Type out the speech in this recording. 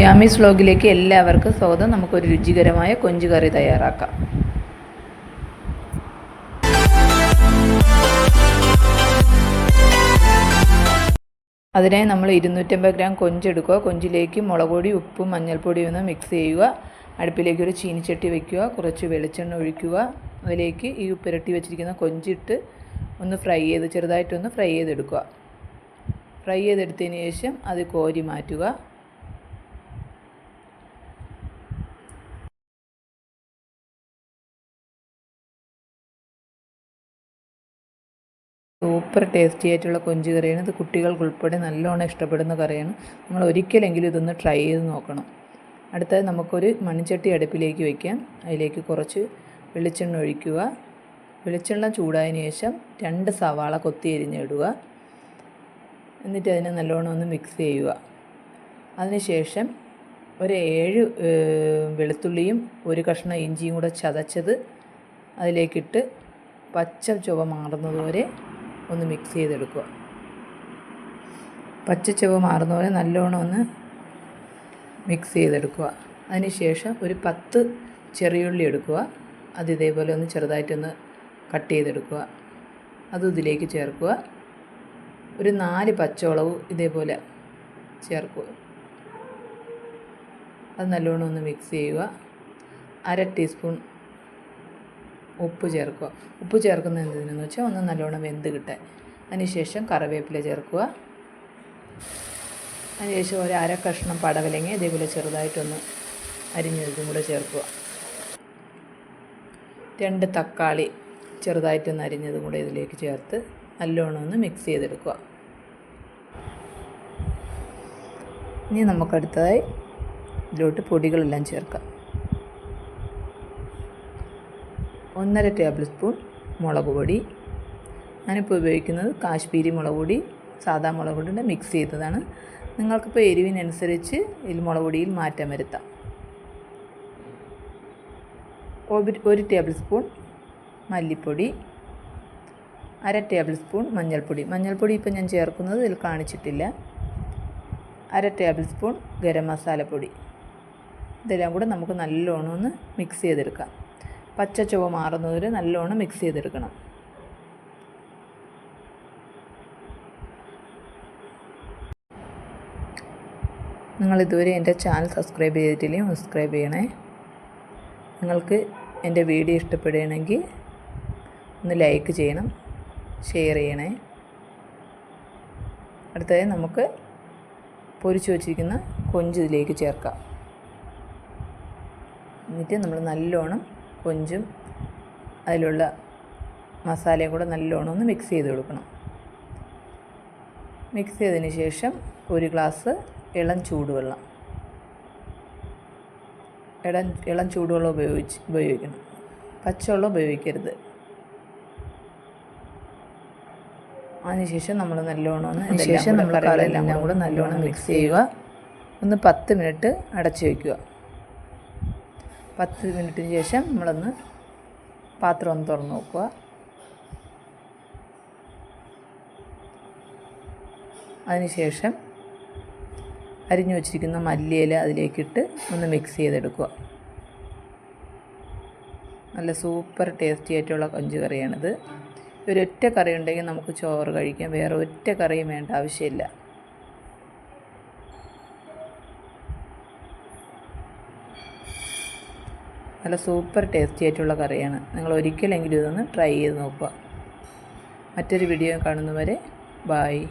യാമീസ് വ്ലോഗിലേക്ക് എല്ലാവർക്കും സ്വാഗതം. നമുക്കൊരു രുചികരമായ കൊഞ്ച് കറി തയ്യാറാക്കാം. അതിനായി നമ്മൾ ഇരുന്നൂറ്റമ്പത് ഗ്രാം കൊഞ്ചെടുക്കുക കൊഞ്ചിലേക്ക് മുളക് പൊടി ഉപ്പും മഞ്ഞൾപ്പൊടിയും ഒന്ന് മിക്സ് ചെയ്യുക. അടുപ്പിലേക്ക് ഒരു ചീനിച്ചട്ടി വയ്ക്കുക കുറച്ച് വെളിച്ചെണ്ണ ഒഴിക്കുക. അതിലേക്ക് ഈ ഉപ്പിരട്ടി വെച്ചിരിക്കുന്ന കൊഞ്ചിട്ട് ഒന്ന് ഫ്രൈ ചെയ്ത് ചെറുതായിട്ടൊന്ന് ഫ്രൈ ചെയ്തെടുക്കുക. ഫ്രൈ ചെയ്തെടുത്തതിന് ശേഷം അത് കോരി മാറ്റുക. സൂപ്പർ ടേസ്റ്റി ആയിട്ടുള്ള കൊഞ്ച് കറിയാണ്. ഇത് കുട്ടികൾക്ക് ഉൾപ്പെടെ നല്ലോണം ഇഷ്ടപ്പെടുന്ന കറിയാണ്. നമ്മൾ ഒരിക്കലെങ്കിലും ഇതൊന്ന് ട്രൈ ചെയ്ത് നോക്കണം. അടുത്തത് നമുക്കൊരു മൺചട്ടി അടുപ്പിലേക്ക് വയ്ക്കാം അതിലേക്ക് കുറച്ച് വെളിച്ചെണ്ണ ഒഴിക്കുക. വെളിച്ചെണ്ണ ചൂടായതിന് ശേഷം രണ്ട് സവാള കൊത്തി എരിഞ്ഞിടുക എന്നിട്ട് അതിനെ നല്ലോണം ഒന്ന് മിക്സ് ചെയ്യുക. അതിനുശേഷം ഒരു ഏഴ് വെളുത്തുള്ളിയും ഒരു കഷ്ണം ഇഞ്ചിയും കൂടെ ചതച്ചത് അതിലേക്കിട്ട് പച്ച ചുവ മാറുന്നതുവരെ ഒന്ന് മിക്സ് ചെയ്തെടുക്കുക. പച്ച ചുവ പോലെ നല്ലോണം ഒന്ന് മിക്സ് ചെയ്തെടുക്കുക. അതിനുശേഷം ഒരു പത്ത് ചെറിയുള്ളി എടുക്കുക. അത് ഇതേപോലെ ഒന്ന് ചെറുതായിട്ടൊന്ന് കട്ട് ചെയ്തെടുക്കുക. അത് ഇതിലേക്ക് ചേർക്കുക. ഒരു നാല് പച്ചമുളക് ഇതേപോലെ ചേർക്കുക. അത് നല്ലോണം ഒന്ന് മിക്സ് ചെയ്യുക. അര ടീസ്പൂൺ ഉപ്പ് ചേർക്കുക. ഉപ്പ് ചേർക്കുന്നത് എന്തിനെന്ന് വെച്ചാൽ ഒന്ന് നല്ലോണം വെന്ത് കിട്ടാൻ. അതിനുശേഷം കറിവേപ്പില ചേർക്കുക. അതിനുശേഷം ഒരു അര കഷ്ണം പടവലങ്ങ ഇതേപോലെ ചെറുതായിട്ടൊന്ന് അരിഞ്ഞതും കൂടെ ചേർക്കുക. രണ്ട് തക്കാളി ചെറുതായിട്ടൊന്ന് അരിഞ്ഞതും കൂടെ ഇതിലേക്ക് ചേർത്ത് നല്ലോണം ഒന്ന് മിക്സ് ചെയ്തെടുക്കുക. ഇനി നമുക്കടുത്തതായി ഇതിലോട്ട് പൊടികളെല്ലാം ചേർക്കാം. ഒന്നര ടേബിൾ സ്പൂൺ മുളക് പൊടി. ഞാനിപ്പോൾ ഉപയോഗിക്കുന്നത് കാശ്മീരി മുളക് പൊടി സാധാ മുളക് പൊടിയുടെ മിക്സ് ചെയ്തതാണ്. നിങ്ങൾക്കിപ്പോൾ എരിവിനനുസരിച്ച് ഇതിൽ മുളക് പൊടിയിൽ മാറ്റം വരുത്താം. ഒരു ടേബിൾ സ്പൂൺ മല്ലിപ്പൊടി അര ടേബിൾ സ്പൂൺ മഞ്ഞൾപ്പൊടി. മഞ്ഞൾപ്പൊടി ഇപ്പോൾ ഞാൻ ചേർക്കുന്നത് ഇതിൽ കാണിച്ചിട്ടില്ല. അര ടേബിൾ സ്പൂൺ ഗരം മസാലപ്പൊടി. ഇതെല്ലാം കൂടെ നമുക്ക് നല്ലോണം ഒന്ന് മിക്സ് ചെയ്തെടുക്കാം. പച്ച ചുവ മാറുന്നവരെ നല്ലോണം മിക്സ് ചെയ്തെടുക്കണം. നിങ്ങൾ ഇതുവരെ എന്റെ ചാനൽ സബ്സ്ക്രൈബ് ചെയ്തിട്ടില്ലെങ്കിൽ സബ്സ്ക്രൈബ് ചെയ്യണേ. നിങ്ങൾക്ക് എന്റെ വീഡിയോ ഇഷ്ടപ്പെടുകയാണെങ്കിൽ ഒന്ന് ലൈക്ക് ചെയ്യണം ഷെയർ ചെയ്യണേ. അടുത്തതായി നമുക്ക് പൊരിച്ചു വച്ചിരിക്കുന്ന കൊഞ്ച് ഇതിലേക്ക് ചേർക്കാം. എന്നിട്ട് നമ്മൾ നല്ലോണം കൊഞ്ചും അതിലുള്ള മസാലയും കൂടെ നല്ലോണം ഒന്ന് മിക്സ് ചെയ്ത് കൊടുക്കണം. മിക്സ് ചെയ്തതിന് ശേഷം ഒരു ഗ്ലാസ് ഇളം ചൂടുവെള്ളം. ഇളം ഇളം ചൂടുവെള്ളം ഉപയോഗിച്ച് ഉപയോഗിക്കണം. പച്ചവെള്ളം ഉപയോഗിക്കരുത്. അതിനുശേഷം നമ്മൾ നല്ലോണം ഒന്ന് ശേഷം നമ്മൾ കറിയെല്ലാം കൂടെ നല്ലോണം മിക്സ് ചെയ്യുക. ഒന്ന് പത്ത് മിനിറ്റ് അടച്ചു വയ്ക്കുക പത്ത് മിനിറ്റിന് ശേഷം നമ്മളൊന്ന് പാത്രം ഒന്ന് തുറന്ന് നോക്കുക. അതിനുശേഷം അരിഞ്ഞു വച്ചിരിക്കുന്ന മല്ലിയില അതിലേക്കിട്ട് ഒന്ന് മിക്സ് ചെയ്തെടുക്കുക. നല്ല സൂപ്പർ ടേസ്റ്റി ആയിട്ടുള്ള കൊഞ്ച് കറിയാണിത് ഒരൊറ്റ കറി ഉണ്ടെങ്കിൽ നമുക്ക് ചോറ് കഴിക്കാം. വേറെ ഒറ്റ കറിയും വേണ്ട ആവശ്യമില്ല. നല്ല സൂപ്പർ ടേസ്റ്റി ആയിട്ടുള്ള കറിയാണ്. നിങ്ങൾ ഒരിക്കലെങ്കിലും ഇതൊന്ന് ട്രൈ ചെയ്ത് നോക്കുക. മറ്റൊരു വീഡിയോ കാണുന്നവരെ ബായ്